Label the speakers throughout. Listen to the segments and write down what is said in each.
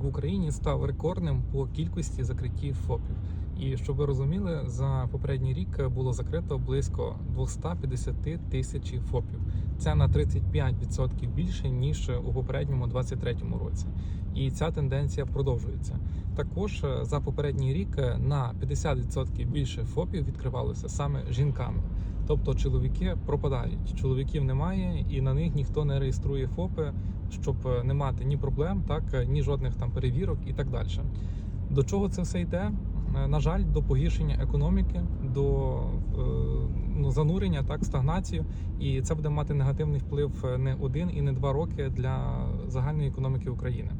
Speaker 1: в Україні став рекордним по кількості закриттів ФОПів. І щоб ви розуміли, за попередній рік було закрито близько 250 тисяч ФОПів. Це на 35% більше ніж у попередньому 23-му році. І ця тенденція продовжується. Також е, за попередній рік е, на 50% більше ФОПів відкривалося саме жінками. Тобто чоловіки пропадають, чоловіків немає, і на них ніхто не реєструє ФОПи, щоб е, не мати ні проблем, так е, ні жодних там перевірок і так далі. До чого це все йде? Е, На жаль, до погіршення економіки, до е, ну, занурення, так, стагнацію, і це буде мати негативний вплив е, не один і не два роки для загальної економіки України.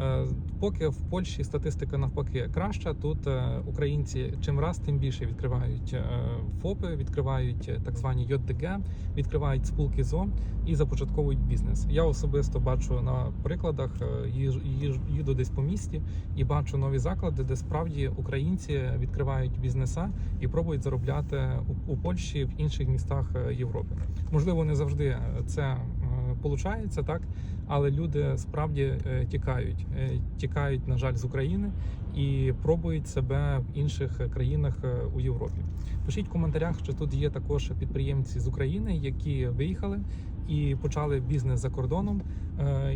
Speaker 1: Е, Поки в Польщі статистика навпаки краща, тут е, українці чим раз тим більше відкривають е, ФОПи, відкривають так звані ЙДГ, відкривають спілки ЗО і започатковують бізнес. Я особисто бачу на прикладах, їду десь по місті і бачу нові заклади, де справді українці відкривають бізнеса і пробують заробляти у, Польщі в інших містах Європи. Можливо, не завжди це виходить, так але люди справді е, тікають, Е, тікають, на жаль, з України і пробують себе в інших країнах е, у Європі. Пишіть в коментарях, що тут є також підприємці з України, які виїхали і почали бізнес за кордоном,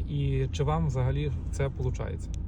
Speaker 1: і чи вам взагалі це виходить.